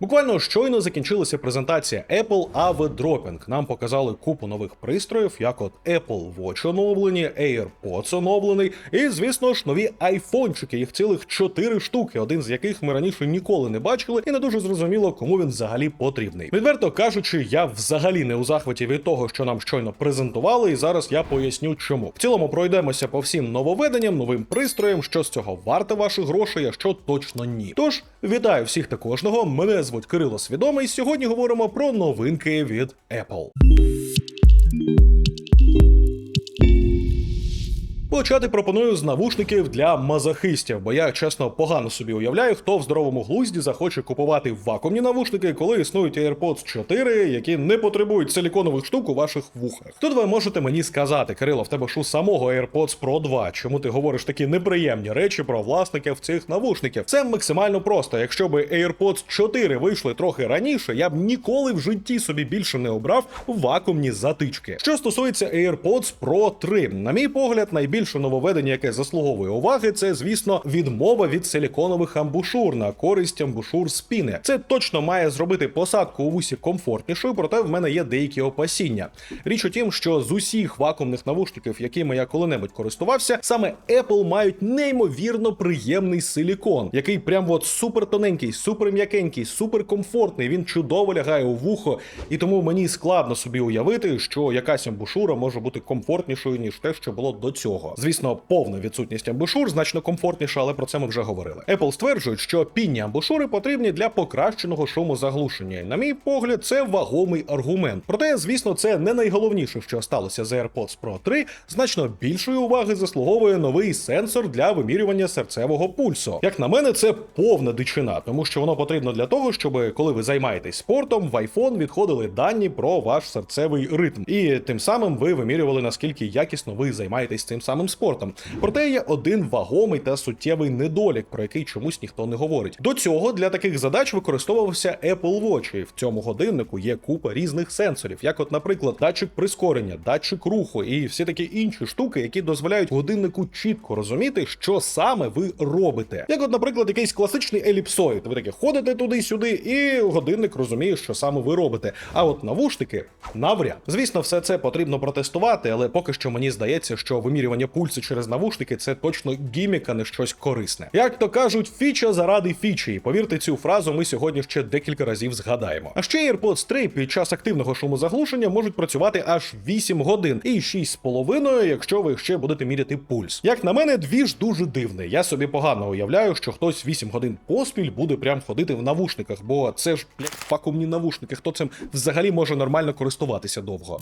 Буквально щойно закінчилася презентація Apple AV Dropping. Нам показали купу нових пристроїв, як от Apple Watch оновлені, AirPods оновлений, і, звісно ж, нові айфончики. Їх цілих чотири штуки, один з яких ми раніше ніколи не бачили, і не дуже зрозуміло, кому він взагалі потрібний. Відверто кажучи, я взагалі не у захваті від того, що нам щойно презентували, і зараз я поясню, чому. В цілому пройдемося по всім нововведенням, новим пристроям, що з цього варте ваших грошей, а що точно ні. Тож вітаю всіх та кожного. Мене звуть Кирило Свідомий. Сьогодні говоримо про новинки від Apple. Почати пропоную з навушників для мазохистів, бо я чесно погано собі уявляю, хто в здоровому глузді захоче купувати вакуумні навушники, коли існують AirPods 4, які не потребують силіконових штук у ваших вухах. Тут ви можете мені сказати, Кирило, в тебе ж у самого AirPods Pro 2, чому ти говориш такі неприємні речі про власників цих навушників? Це максимально просто. Якщо би AirPods 4 вийшли трохи раніше, я б ніколи в житті собі більше не обрав вакуумні затички. Що стосується AirPods Pro 3, на мій погляд, найбільше нововведення, яке заслуговує уваги, це звісно відмова від силіконових амбушур на користь амбушур спіни. Це точно має зробити посадку у вусі комфортнішою, проте в мене є деякі опасіння. Річ у тім, що з усіх вакуумних навушників, якими я коли-небудь користувався, саме Apple мають неймовірно приємний силікон, який прям от супер тоненький, супер м'якенький, супер комфортний. Він чудово лягає у вухо, і тому мені складно собі уявити, що якась амбушура може бути комфортнішою ніж те, що було до цього. Звісно, повна відсутність амбушур значно комфортніша, але про це ми вже говорили. Apple стверджують, що пінні амбушури потрібні для покращеного шумозаглушення. На мій погляд, це вагомий аргумент. Проте, звісно, це не найголовніше, що сталося з AirPods Pro 3. Значно більшої уваги заслуговує новий сенсор для вимірювання серцевого пульсу. Як на мене, це повна дичина, тому що воно потрібно для того, щоб коли ви займаєтесь спортом, в iPhone відходили дані про ваш серцевий ритм, і тим самим ви вимірювали наскільки якісно ви займаєтесь цим самим спортом. Проте є один вагомий та суттєвий недолік, про який чомусь ніхто не говорить. До цього для таких задач використовувався Apple Watch, і в цьому годиннику є купа різних сенсорів, як, от, наприклад, датчик прискорення, датчик руху і всі такі інші штуки, які дозволяють годиннику чітко розуміти, що саме ви робите. Як, от, наприклад, якийсь класичний еліпсоїд. Ви таке ходите туди-сюди, і годинник розуміє, що саме ви робите. А от навушники навряд. Звісно, все це потрібно протестувати, але поки що мені здається, що вимірювання пульсу через навушники це точно гімік, а не щось корисне. Як то кажуть, фіча заради фічі. І повірте, цю фразу ми сьогодні ще декілька разів згадаємо. А ще AirPods 3 під час активного шумозаглушення можуть працювати аж 8 годин і 6,5, якщо ви ще будете міряти пульс. Як на мене, двіж дуже дивний. Я собі погано уявляю, що хтось 8 годин поспіль буде прям ходити в навушниках, бо це ж блядь, вакуумні навушники. Хто цим взагалі може нормально користуватися довго?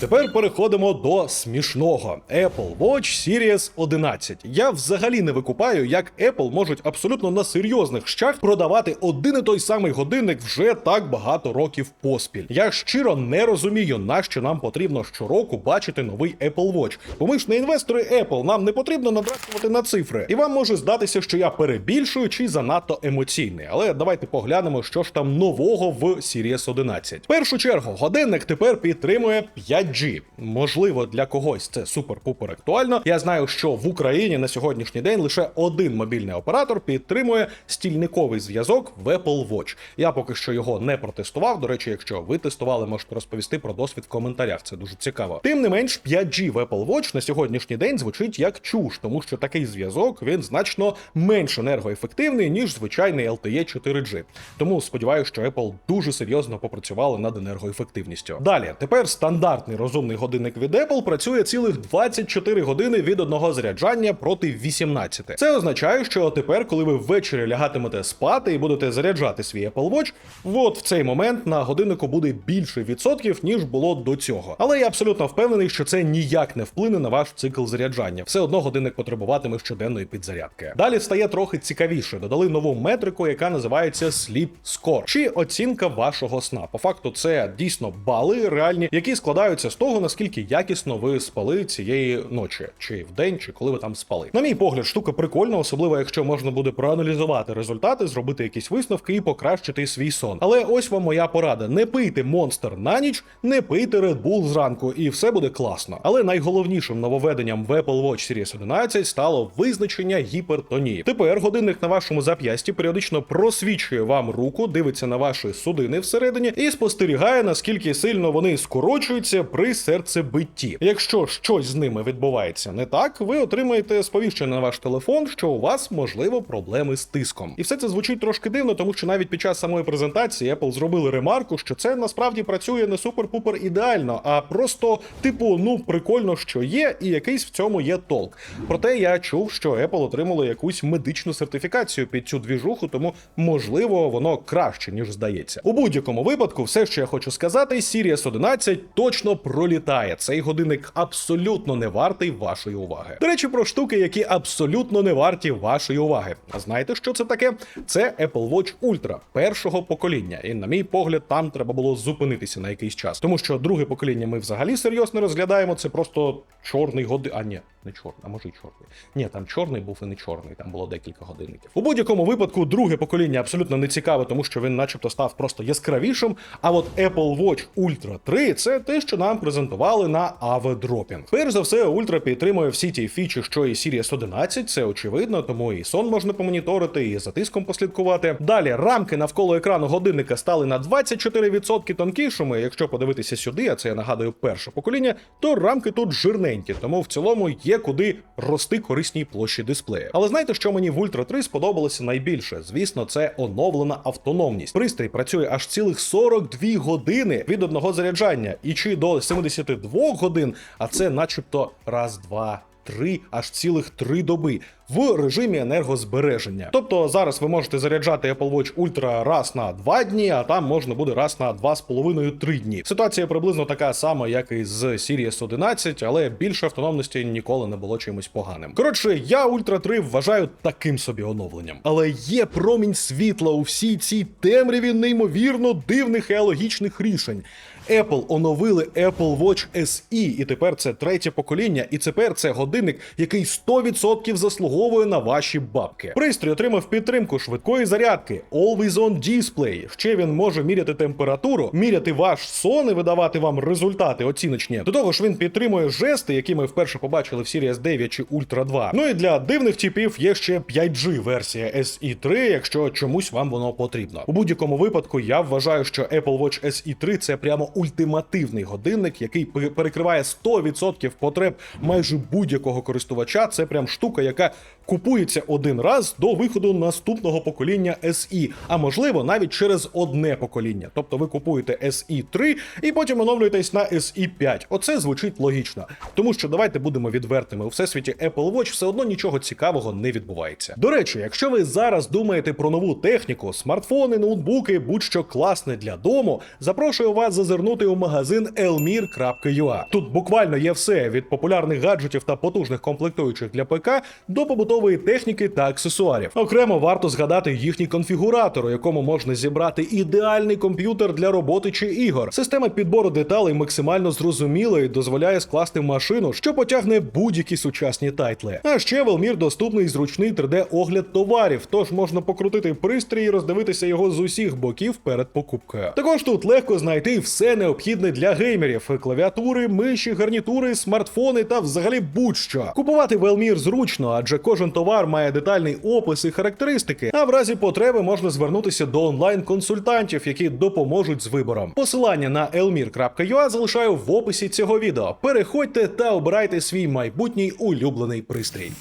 Тепер переходимо до смішного Apple Watch Series 11. Я взагалі не викупаю, як Apple можуть абсолютно на серйозних щах продавати один і той самий годинник вже так багато років поспіль. Я щиро не розумію, нащо нам потрібно щороку бачити новий Apple Watch. Бо ми ж не інвестори Apple, нам не потрібно надрачувати на цифри. І вам може здатися, що я перебільшую чи занадто емоційний. Але давайте поглянемо, що ж там нового в Series 11. В першу чергу, годинник тепер підтримує 5G. Можливо, для когось це супер-пупер актуально. Я знаю, що в Україні на сьогоднішній день лише один мобільний оператор підтримує стільниковий зв'язок в Apple Watch. Я поки що його не протестував. До речі, якщо ви тестували, можете розповісти про досвід в коментарях. Це дуже цікаво. Тим не менш, 5G в Apple Watch на сьогоднішній день звучить як чуш, тому що такий зв'язок він значно менш енергоефективний ніж звичайний LTE 4G. Тому сподіваюся, що Apple дуже серйозно попрацювали над енергоефективністю. Далі, тепер стандартний розумний годинник від Apple працює цілих 24 години від одного заряджання проти 18. Це означає, що тепер, коли ви ввечері лягатимете спати і будете заряджати свій Apple Watch, от в цей момент на годиннику буде більше відсотків, ніж було до цього. Але я абсолютно впевнений, що це ніяк не вплине на ваш цикл заряджання. Все одно годинник потребуватиме щоденної підзарядки. Далі стає трохи цікавіше. Додали нову метрику, яка називається Sleep Score, чи оцінка вашого сна. По факту, це дійсно бали реальні, які складаються все з того, наскільки якісно ви спали цієї ночі, чи вдень, чи коли ви там спали. На мій погляд, штука прикольна, особливо якщо можна буде проаналізувати результати, зробити якісь висновки і покращити свій сон. Але ось вам моя порада: не пийте монстр на ніч, не пийте Red Bull зранку, і все буде класно. Але найголовнішим нововведенням в Apple Watch Series 11 стало визначення гіпертонії. Тепер годинник на вашому зап'ясті періодично просвічує вам руку, дивиться на ваші судини всередині і спостерігає, наскільки сильно вони скорочуються при серцебитті. Якщо щось з ними відбувається не так, ви отримаєте сповіщення на ваш телефон, що у вас можливо проблеми з тиском. І все це звучить трошки дивно, тому що навіть під час самої презентації Apple зробили ремарку, що це насправді працює не супер-пупер ідеально, а просто типу, ну прикольно, що є, і якийсь в цьому є толк. Проте я чув, що Apple отримало якусь медичну сертифікацію під цю двіжуху, тому можливо воно краще ніж здається. У будь-якому випадку, все, що я хочу сказати, Series 11 точно пролітає. Цей годинник абсолютно не вартий вашої уваги. До речі, про штуки, які абсолютно не варті вашої уваги. А знаєте, що це таке? Це Apple Watch Ultra першого покоління. І на мій погляд, там треба було зупинитися на якийсь час, тому що друге покоління ми взагалі серйозно розглядаємо. Це просто чорний годинник. А ні, не чорний, а може й чорний. Ні, там чорний був і не чорний. Там було декілька годинників. У будь-якому випадку, друге покоління абсолютно не цікаве, тому що він, начебто, став просто яскравішим. А от Apple Watch Ultra 3 це те, що нам презентували на Dropping. Перш за все, Ultra підтримує всі ті фічі, що і Series 11, це очевидно, тому і сон можна помоніторити, і за тиском послідкувати. Далі рамки навколо екрану годинника стали на 24% тонкішими. Якщо подивитися сюди, а це я нагадую перше покоління, то рамки тут жирненькі, тому в цілому є куди рости корисній площі дисплею. Але знаєте, що мені в Ultra 3 сподобалося найбільше? Звісно, це оновлена автономність. Пристрій працює аж цілих 42 години від одного заряджання, і чи до 72 годин, а це, начебто, раз, два. Три аж цілих три доби в режимі енергозбереження. Тобто зараз ви можете заряджати Apple Watch Ultra раз на два дні, а там можна буде раз на два з половиною три дні. Ситуація приблизно така сама, як і з Series 11, але більше автономності ніколи не було чимось поганим. Коротше, я Ultra 3 вважаю таким собі оновленням. Але є промінь світла у всій цій темряві неймовірно дивних і алогічних рішень. Apple оновили Apple Watch SE, і тепер це третє покоління, і тепер це годинник, який 100% заслуговує на ваші бабки. Пристрій отримав підтримку швидкої зарядки, Always On Display. Ще він може міряти температуру, міряти ваш сон і видавати вам результати оціночні. До того ж, він підтримує жести, які ми вперше побачили в Series 9 чи Ultra 2. Ну і для дивних типів є ще 5G версія SE 3, якщо чомусь вам воно потрібно. У будь-якому випадку я вважаю, що Apple Watch SE 3 це прямо ультимативний годинник, який пе- перекриває 100% потреб майже будь-якого користувача. Це прям штука, яка купується один раз до виходу наступного покоління SE, а можливо навіть через одне покоління. Тобто ви купуєте SE 3 і потім оновлюєтесь на SE 5. Оце звучить логічно, тому що давайте будемо відвертими. У всесвіті Apple Watch все одно нічого цікавого не відбувається. До речі, якщо ви зараз думаєте про нову техніку, смартфони, ноутбуки, будь-що класне для дому, запрошую вас зазирнути у магазин elmir.ua. Тут буквально є все від популярних гаджетів та потужних комплектуючих для ПК до побутової техніки та аксесуарів. Окремо варто згадати їхній конфігуратор, у якому можна зібрати ідеальний комп'ютер для роботи чи ігор. Система підбору деталей максимально зрозуміла і дозволяє скласти машину, що потягне будь-які сучасні тайтли. А ще в Elmir доступний зручний 3D-огляд товарів, тож можна покрутити пристрій і роздивитися його з усіх боків перед покупкою. Також тут легко знайти все необхідне для геймерів: клавіатури, миші, гарнітури, смартфони та взагалі будь-що. Купувати в Elmir зручно, адже кожен товар має детальний опис і характеристики. А в разі потреби можна звернутися до онлайн-консультантів, які допоможуть з вибором. Посилання на elmir.ua залишаю в описі цього відео. Переходьте та обирайте свій майбутній улюблений пристрій.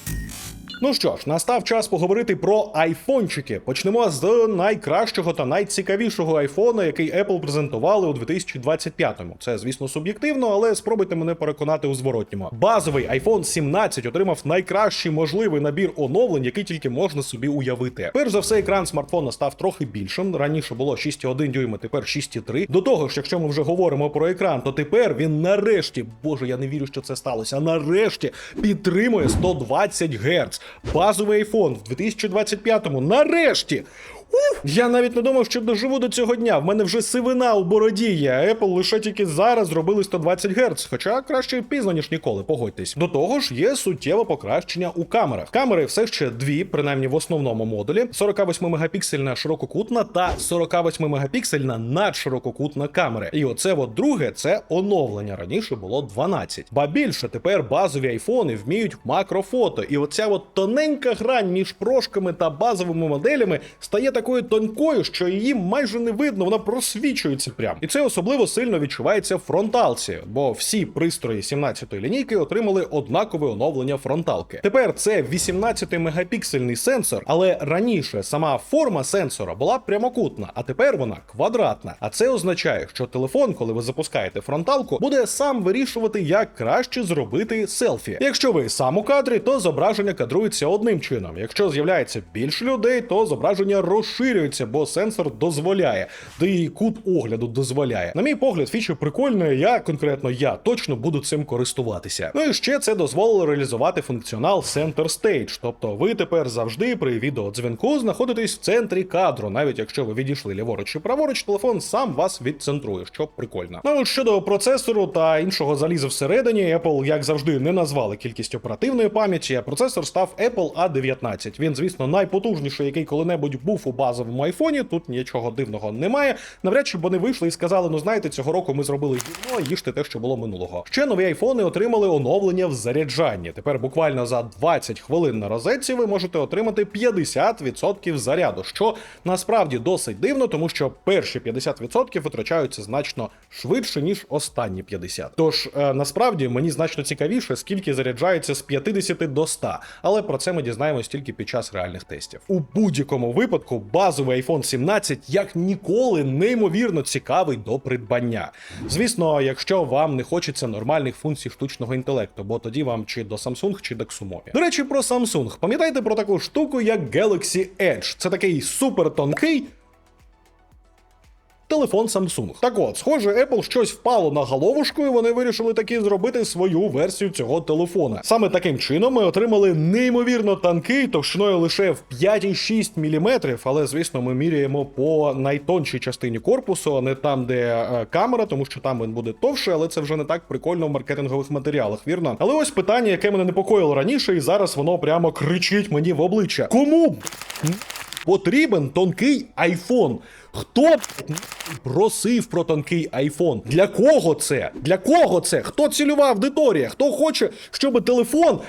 Ну що ж, настав час поговорити про айфончики. Почнемо з найкращого та найцікавішого айфона, який Apple презентували у 2025-му. Це, звісно, суб'єктивно, але спробуйте мене переконати у зворотньому. Базовий iPhone 17 отримав найкращий можливий набір оновлень, який тільки можна собі уявити. Перш за все, екран смартфона став трохи більшим. Раніше було 6,1 дюйма, тепер 6,3. До того ж, якщо ми вже говоримо про екран, то тепер він нарешті, боже, я не вірю, що це сталося. Нарешті підтримує 120 Гц. Базовий iPhone в 2025-му. Нарешті! Я навіть не думав, що доживу до цього дня. В мене вже сивина у бороді є. а Apple лише тільки зараз зробили 120 Гц, хоча краще пізно, ніж ніколи, погодьтесь. До того ж, є суттєве покращення у камерах. Камери все ще дві, принаймні в основному модулі: 48 мегапіксельна ширококутна та 48 мегапіксельна надширококутна камери. І оце от друге це оновлення. Раніше було 12. Ба більше тепер базові айфони вміють макрофото. І оця от тоненька грань між прошками та базовими моделями стає такою тонкою, що її майже не видно, вона просвічується прям. І це особливо сильно відчувається в фронталці, бо всі пристрої 17-ї лінійки отримали однакове оновлення фронталки. Тепер це 18-мегапіксельний сенсор, але раніше сама форма сенсора була прямокутна, а тепер вона квадратна. А це означає, що телефон, коли ви запускаєте фронталку, буде сам вирішувати, як краще зробити селфі. Якщо ви сам у кадрі, то зображення кадрується одним чином. Якщо з'являється більше людей, то зображення розширюється, бо сенсор дозволяє, да і кут огляду дозволяє. На мій погляд, фіча прикольна. Я конкретно я точно буду цим користуватися. Ну і ще це дозволило реалізувати функціонал Center Stage, тобто ви тепер завжди при відеодзвінку знаходитесь в центрі кадру, навіть якщо ви відійшли ліворуч чи праворуч, телефон сам вас відцентрує, що прикольно. Ну щодо процесору та іншого заліза всередині, Apple, як завжди, не назвали кількість оперативної пам'яті. Процесор став Apple A19. Він, звісно, найпотужніший, який коли-небудь був у базовому айфоні. Тут нічого дивного немає. Навряд чи б вони вийшли і сказали: ну знаєте, цього року ми зробили гівно, їжте те, що було минулого. Ще нові айфони отримали оновлення в заряджанні. Тепер буквально за 20 хвилин на розетці ви можете отримати 50% заряду, що насправді досить дивно, тому що перші 50% витрачаються значно швидше ніж останні 50. Тож е, насправді мені значно цікавіше, скільки заряджається з 50 до 100, але про це ми дізнаємось тільки під час реальних тестів. У будь-якому випадку базовий iPhone 17 як ніколи неймовірно цікавий до придбання. Звісно, якщо вам не хочеться нормальних функцій штучного інтелекту, бо тоді вам чи до Samsung, чи до Xumomi. До речі, про Samsung. Пам'ятаєте про таку штуку, як Galaxy Edge? Це такий супер тонкий. Телефон Samsung. Так от, схоже, Apple щось впало на головушку, і вони вирішили таки зробити свою версію цього телефона. Саме таким чином ми отримали неймовірно танкий товщиною лише в 5,6 мм, але звісно, ми міряємо по найтоншій частині корпусу, а не там, де е, камера, тому що там він буде товше, але це вже не так прикольно в маркетингових матеріалах, вірно? Але ось питання, яке мене непокоїло раніше, і зараз воно прямо кричить мені в обличчя. Кому потрібен тонкий айфон? Хто просив про тонкий айфон? Для кого це? Для кого це? Хто цільова аудиторія? Хто хоче, щоб телефон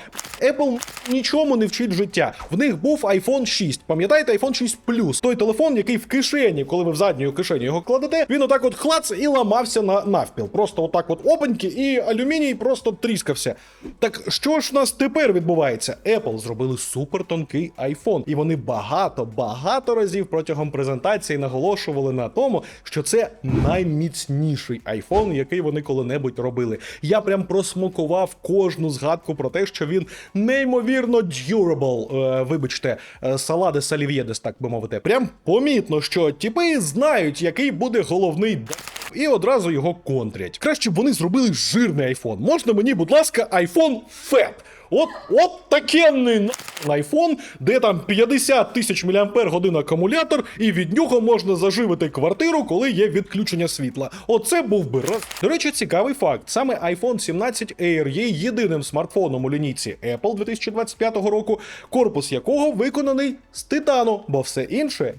Apple нічому не вчить життя? В них був iPhone 6. Пам'ятаєте, iPhone 6 Plus? Той телефон, який в кишені, коли ви в задню кишені його кладете, він отак от хлац і ламався на навпіл. Просто отак от опаньки, і алюміній просто тріскався. Так що ж у нас тепер відбувається? Apple зробили супертонкий iPhone, і вони багато, багато разів протягом презентації наголошували на тому, що це найміцніший iPhone, який вони коли-небудь робили. Я прям просмокував кожну згадку про те, що він неймовірно durable, е, вибачте, е, салади салів'єдес, так би мовити. Прям помітно, що тіпи знають, який буде головний і одразу його контрять. Краще б вони зробили жирний iPhone. Можна мені, будь ласка, iPhone Fat. От, от такенний айфон, де там 50 тисяч мАч акумулятор, і від нього можна заживити квартиру, коли є відключення світла. Оце був би раз. До речі, цікавий факт: саме iPhone 17 Air є єдиним смартфоном у лінійці Apple 2025 року, корпус якого виконаний з титану, бо все інше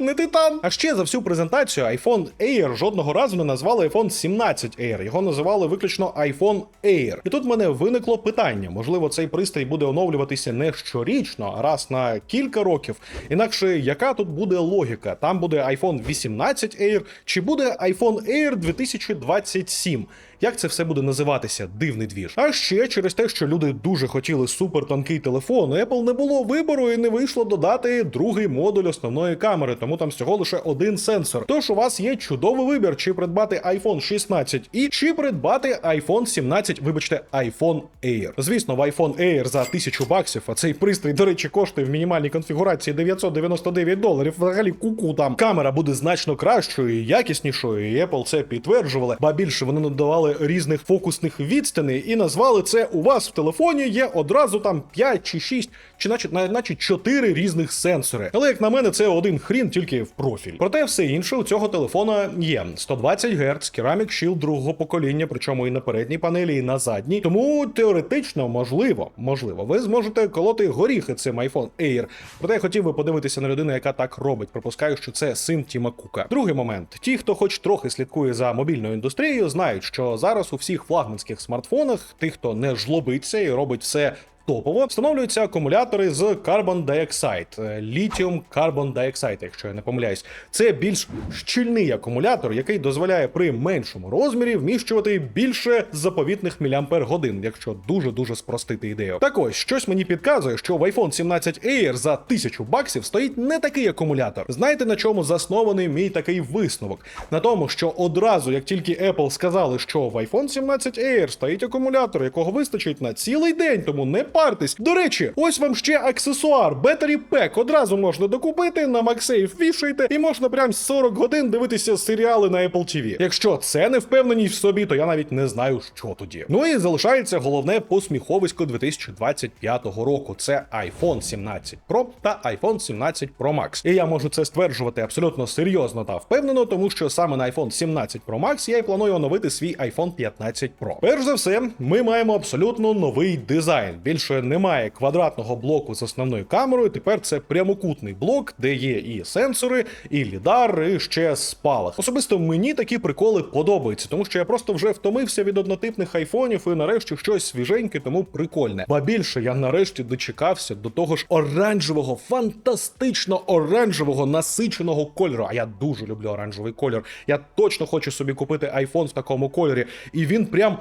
не титан. А ще за всю презентацію iPhone Air жодного разу не назвали iPhone 17 Air. Його називали виключно iPhone Air. І тут в мене виникло питання: можливо, цей пристрій буде оновлюватися не щорічно, а раз на кілька років. Інакше яка тут буде логіка? Там буде iPhone 18 Air чи буде iPhone Air 2027? Як це все буде називатися? Дивний двіж. А ще через те, що люди дуже хотіли супертонкий телефон, Apple не було вибору і не вийшло додати другий модуль основної камери, тому там всього лише один сенсор. Тож у вас є чудовий вибір, чи придбати iPhone 16 і чи придбати iPhone 17, вибачте, iPhone Air. Звісно, в iPhone Air за 1000 баксів, а цей пристрій, до речі, коштує в мінімальній конфігурації 999 доларів. Взагалі куку там камера буде значно кращою і якіснішою. І Apple це підтверджували. Ба більше вони надавали порахували різних фокусних відстаней і назвали це у вас в телефоні є одразу там 5 чи 6, чи наче, на- наче 4 різних сенсори. Але як на мене, це один хрін тільки в профіль. Проте все інше у цього телефона є 120 Гц, Ceramic Shield другого покоління, причому і на передній панелі, і на задній. Тому теоретично можливо, можливо, ви зможете колоти горіхи цим iPhone Air. Проте я хотів би подивитися на людину, яка так робить. Припускаю, що це син Тіма Кука. Другий момент: ті, хто хоч трохи слідкує за мобільною індустрією, знають, що зараз у всіх флагманських смартфонах, тих, хто не жлобиться і робить все топово встановлюються акумулятори з Carbon Dioxide, е, Lithium Carbon Dioxide, якщо я не помиляюсь. Це більш щільний акумулятор, який дозволяє при меншому розмірі вміщувати більше заповітних міліампер годин, якщо дуже дуже спростити ідею. Так ось щось мені підказує, що в iPhone 17 Air за 1000 баксів стоїть не такий акумулятор. Знаєте на чому заснований мій такий висновок? На тому, що одразу, як тільки Apple сказали, що в iPhone 17 Air стоїть акумулятор, якого вистачить на цілий день, тому не партесь. До речі, ось вам ще аксесуар, Battery Pack. Одразу можна докупити, на MagSafe вішаєте, і можна прям 40 годин дивитися серіали на Apple TV. Якщо це не впевненість в собі, то я навіть не знаю, що тоді. Ну і залишається головне посміховисько 2025 року. Це iPhone 17 Pro та iPhone 17 Pro Max. І я можу це стверджувати абсолютно серйозно та впевнено, тому що саме на iPhone 17 Pro Max я й планую оновити свій iPhone 15 Pro. Перш за все, ми маємо абсолютно новий дизайн. Більше немає квадратного блоку з основною камерою. Тепер це прямокутний блок, де є і сенсори, і лідар, і ще спалах. Особисто мені такі приколи подобаються, тому що я просто вже втомився від однотипних айфонів і нарешті щось свіженьке, тому прикольне. Ба більше я нарешті дочекався до того ж оранжевого, фантастично оранжевого насиченого кольору. А я дуже люблю оранжевий кольор. Я точно хочу собі купити айфон в такому кольорі, і він прям.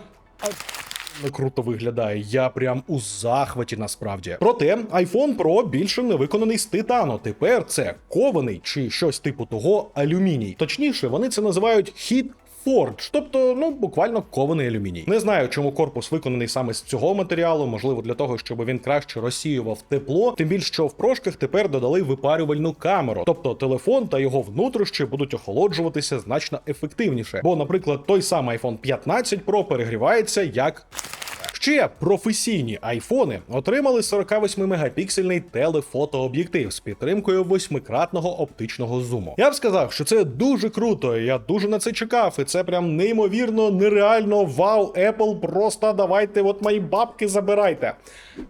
Круто виглядає, я прям у захваті насправді. Проте iPhone Pro більше не виконаний з титану. Тепер це кований чи щось типу того алюміній. Точніше, вони це називають Heat Forge, тобто, ну буквально кований алюміній. Не знаю, чому корпус виконаний саме з цього матеріалу. Можливо, для того, щоб він краще розсіював тепло. Тим більше, що в прошках тепер додали випарювальну камеру, тобто телефон та його внутрішні будуть охолоджуватися значно ефективніше. Бо, наприклад, той самий iPhone 15 Pro перегрівається як Ще професійні айфони отримали 48-мегапіксельний телефотооб'єктив з підтримкою восьмикратного оптичного зуму. Я б сказав, що це дуже круто. Я дуже на це чекав, і це прям неймовірно, нереально. Вау, Apple, просто давайте, от мої бабки забирайте.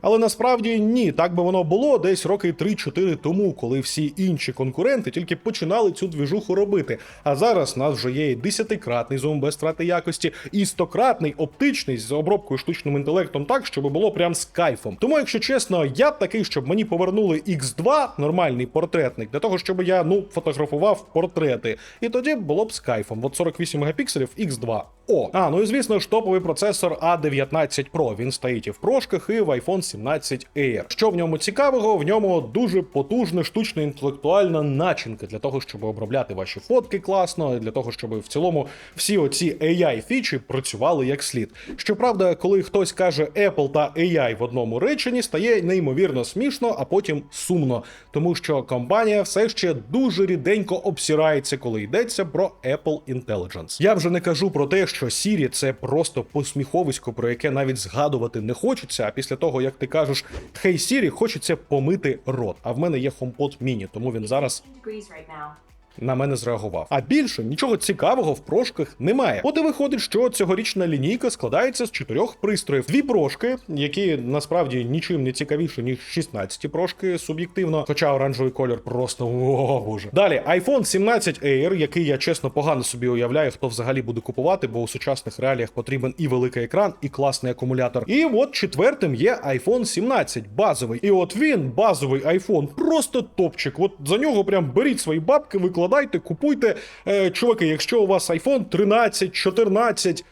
Але насправді ні, так би воно було десь роки 3-4 тому, коли всі інші конкуренти тільки починали цю двіжуху робити. А зараз нас вже є і 10-кратний зум без втрати якості, і 100-кратний оптичний з обробкою штучним інтелектом так, щоб було прям з кайфом. Тому, якщо чесно, я б такий, щоб мені повернули X2, нормальний портретник, для того, щоб я ну фотографував портрети. І тоді було б з кайфом. От 48 мегапікселів X2. О, а ну і звісно ж топовий процесор A19 Pro. Він стоїть і в прошках, і в iPhone 17 Air. Що в ньому цікавого? В ньому дуже потужна штучно інтелектуальна начинка для того, щоб обробляти ваші фотки класно, для того, щоб в цілому всі оці AI фічі працювали як слід. Щоправда, коли хтось каже Apple та AI в одному реченні, стає неймовірно смішно, а потім сумно, тому що компанія все ще дуже ріденько обсирається, коли йдеться про Apple Intelligence. Я вже не кажу про те, що Siri — це просто посміховисько, про яке навіть згадувати не хочеться. А після того, як ти кажеш Хей Siri, хочеться помити рот. А в мене є HomePod Mini, тому він зараз. На мене зреагував. А більше нічого цікавого в прошках немає. От і виходить, що цьогорічна лінійка складається з чотирьох пристроїв. Дві прошки, які насправді нічим не цікавіші, ніж 16 прошки суб'єктивно, хоча оранжевий колір просто о боже. Далі iPhone 17 Air, який я чесно погано собі уявляю, хто взагалі буде купувати, бо у сучасних реаліях потрібен і великий екран, і класний акумулятор. І от четвертим є iPhone 17 базовий. І от він, базовий iPhone, просто топчик. От за нього прям беріть свої бабки, викладайте, купуйте. Е, чуваки, якщо у вас iPhone 13, 14.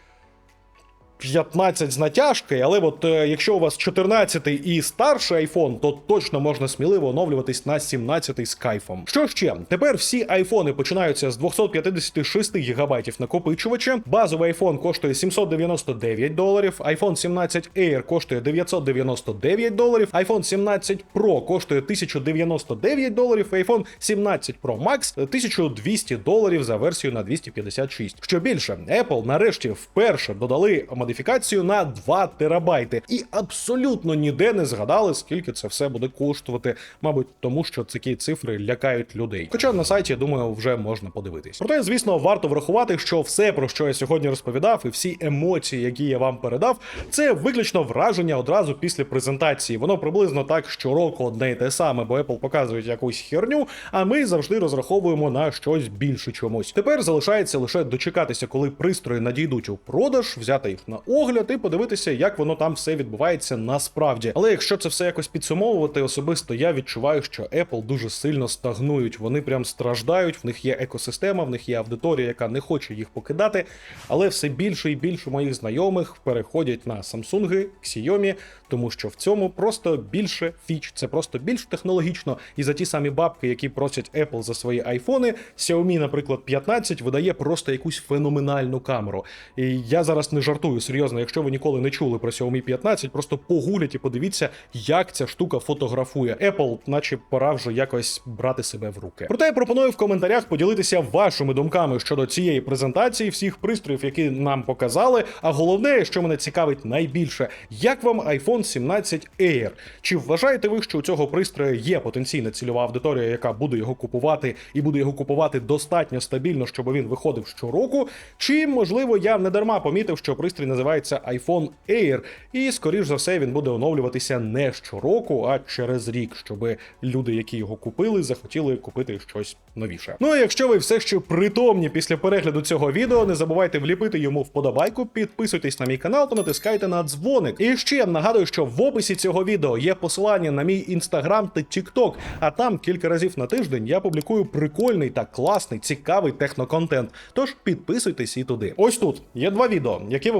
15 з натяжкою, але от е, якщо у вас 14 і старший iPhone, то точно можна сміливо оновлюватись на 17 з кайфом. Що ще? Тепер всі айфони починаються з 256 ГБ накопичувача. Базовий iPhone коштує 799 доларів, iPhone 17 Air коштує 999 доларів, iPhone 17 Pro коштує 1099 доларів, iPhone 17 Pro Max 1200 доларів за версію на 256. Що більше, Apple нарешті вперше додали модифікацію на 2 терабайти, і абсолютно ніде не згадали, скільки це все буде коштувати. Мабуть, тому що такі цифри лякають людей. Хоча на сайті, я думаю, вже можна подивитись. Проте, звісно, варто врахувати, що все, про що я сьогодні розповідав, і всі емоції, які я вам передав, це виключно враження одразу після презентації. Воно приблизно так щороку одне й те саме, бо Apple показують якусь херню, а ми завжди розраховуємо на щось більше чомусь. Тепер залишається лише дочекатися, коли пристрої надійдуть у продаж, взяти їх на огляд і подивитися, як воно там все відбувається насправді. Але якщо це все якось підсумовувати, особисто я відчуваю, що Apple дуже сильно стагнують. Вони прям страждають. В них є екосистема, в них є аудиторія, яка не хоче їх покидати. Але все більше і більше моїх знайомих переходять на Samsung, Xiaomi, тому що в цьому просто більше фіч, це просто більш технологічно. І за ті самі бабки, які просять Apple за свої айфони, Xiaomi, наприклад, 15 видає просто якусь феноменальну камеру. І я зараз не жартую серйозно. Якщо ви ніколи не чули про Xiaomi 15, просто погулять і подивіться, як ця штука фотографує. Apple, наче пора вже якось брати себе в руки. Проте я пропоную в коментарях поділитися вашими думками щодо цієї презентації, всіх пристроїв, які нам показали. А головне, що мене цікавить найбільше, як вам iPhone 17 Air? Чи вважаєте ви, що у цього пристрою є потенційна цільова аудиторія, яка буде його купувати і буде його купувати достатньо стабільно, щоб він виходив щороку? Чи можливо я не дарма помітив, що пристрій називається iPhone Air, і скоріш за все він буде оновлюватися не щороку, а через рік, щоб люди, які його купили, захотіли купити щось новіше. Ну і якщо ви все ще притомні після перегляду цього відео, не забувайте вліпити йому вподобайку, підписуйтесь на мій канал та натискайте на дзвоник. І ще нагадую, що в описі цього відео є посилання на мій інстаграм та тікток, а там кілька разів на тиждень я публікую прикольний та класний, цікавий техноконтент. Тож підписуйтесь і туди. Ось тут є два відео, які ви